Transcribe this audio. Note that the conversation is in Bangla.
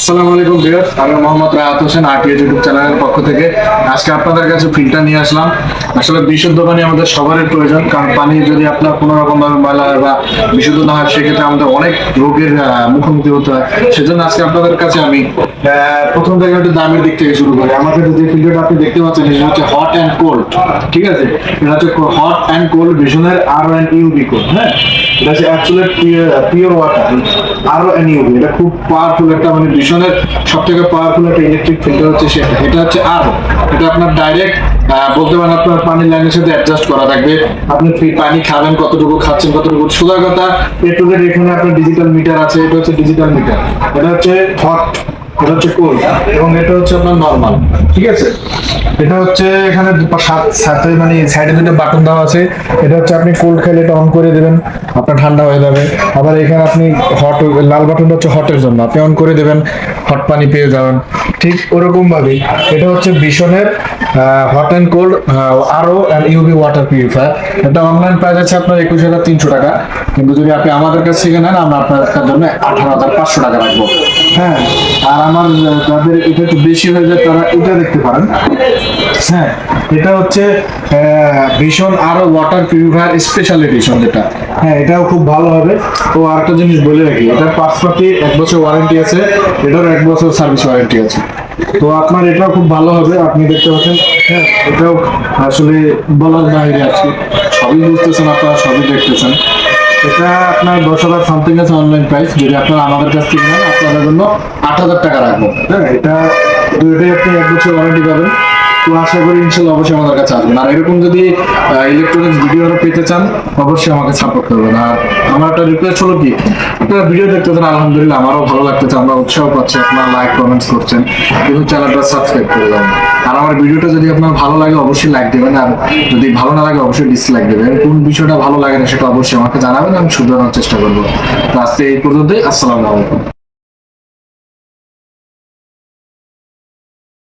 আসসালামু আলাইকুম ভিউয়ার্স আমি মোহাম্মদ রাহাত হোসেন, আরটিএ ইউটিউব চ্যানেলের পক্ষ থেকে। আজকে আপনাদের কাছে ফিল্টার নিয়ে আসলাম। আসলে বিশুদ্ধ পানি আমাদের সবারই প্রয়োজন, কারণ পানি যদি আপনার কোনো রকম ভাবে ময়লা বা বিশুদ্ধ না হয়, সেক্ষেত্রে আমাদের অনেক রোগের মুখোমুখি হতে হয়। সেজন্য আজকে আপনাদের কাছে আমি প্রথম থেকে একটু দামের দিক থেকে শুরু করি। আমাদের যে ফিল্টারটা আপনি দেখতে পাচ্ছেন, সেটা হচ্ছে হট অ্যান্ড কোল্ড ঠিক আছে? এটা হচ্ছে হট অ্যান্ড কোল্ড ভিশনের আর অ্যান্ড ইউবি কোড হ্যাঁ? এটা হচ্ছে absolute pure water R and UV এটা খুব পাওয়ারফুল একটা মানে ভীষণের সব থেকে পাওয়ারফুল একটা ইলেকট্রিক ফিল্টার হচ্ছে সেটা। এটা হচ্ছে আর এটা আপনার ডাইরেক্ট বলতে পারেন আপনার পানির লাইনের সাথে অ্যাডজাস্ট করা থাকবে। আপনি ফ্রি পানি খাবেন, কতটুকু খাচ্ছেন, কতটুকু সোজা কথা। পেট্রোলের এখানে আপনার ডিজিটাল মিটার আছে, এটা হচ্ছে ডিজিটাল মিটার এটা হচ্ছে হট এটা হচ্ছে এবং এটা হচ্ছে আপনার নর্মাল ঠিক আছে? এটা হচ্ছে এখানে সাথে মানে সাইডে দুটো বাটন দেওয়া আছে। এটা হচ্ছে আপনি কোল্ড খেলে এটা অন করে দেবেন, আপনার ঠান্ডা হয়ে যাবে। আবার এখানে আপনি হট লাল বাটনটা হচ্ছে হটের জন্য, আপনি অন করে দেবেন হট পানি পেয়ে যাবেন। ঠিক ওরকম ভাবে এটা হচ্ছে ভীষণের হট অ্যান্ড কোল্ড আরও অ্যান্ড ইউবি ওয়াটার পিউরিফায়ার এটা অনলাইন প্রাইস আছে আপনার একুশ হাজার তিনশো টাকা, কিন্তু যদি আপনি আমাদের কাছ থেকে নেন, আমরা আপনার জন্য আঠারো হাজার পাঁচশো টাকা রাখব। হ্যাঁ আর আমার যাদের এটা একটু বেশি হয়ে যায়, তারা এটা দেখতে পারেন। হ্যাঁ এটা হচ্ছে ভীষণ আরও ওয়াটার পিউরিফায়ার স্পেশাল এডিশন যেটা হ্যাঁ এটাও খুব ভালো হবে। তো আরেকটা জিনিস বলে রাখি, এটার পাতি এক বছর ওয়ারেন্টি আছে এটার এক বছর সার্ভিস ওয়ারেন্টি আছে। তো আপনার এটাও খুব ভালো হবে, আপনি দেখতে পাচ্ছেন। হ্যাঁ এটাও আসলে বলার বাইরে আছে। সবই বুঝতেছেন আপনারা, সবই দেখতেছেন। এটা আপনার দশ হাজার সামথিং আছে অনলাইন প্রাইস যদি আপনারা আমাদের কাছ থেকে নেন, আপনাদের জন্য আট হাজার টাকা রাখব। হ্যাঁ এটা দুইটাই আপনি এক বছর ওয়ারেন্টি পাবেন। তো আশা করি ইনশাল্লাহ অবশ্যই আমাদের কাছে আসবেন। আর এরকম যদি ইলেকট্রনিক্স ভিডিও পেতে চান, অবশ্যই আমাকে সাপোর্ট করবেন। আর আমার একটা রিকোয়েস্ট হলো কি আপনারা ভিডিও দেখতেছেন, আলহামদুলিল্লাহ আমারও ভালো লাগতেছে, আমরা উৎসাহ পাচ্ছি, আপনারা লাইক কমেন্টস করছেন, কিন্তু চ্যানেলটা সাবস্ক্রাইব করে দেবেন আর আমার ভিডিওটা যদি আপনার ভালো লাগে, অবশ্যই লাইক দেবেন, আর যদি ভালো না লাগে, অবশ্যই ডিসলাইক দেবেন। কোন বিষয়টা ভালো লাগে না, সেটা অবশ্যই আমাকে জানাবেন, আমি শুধরানোর চেষ্টা করব। তো আজকে এই পর্যন্তই, আসসালামু আলাইকুম।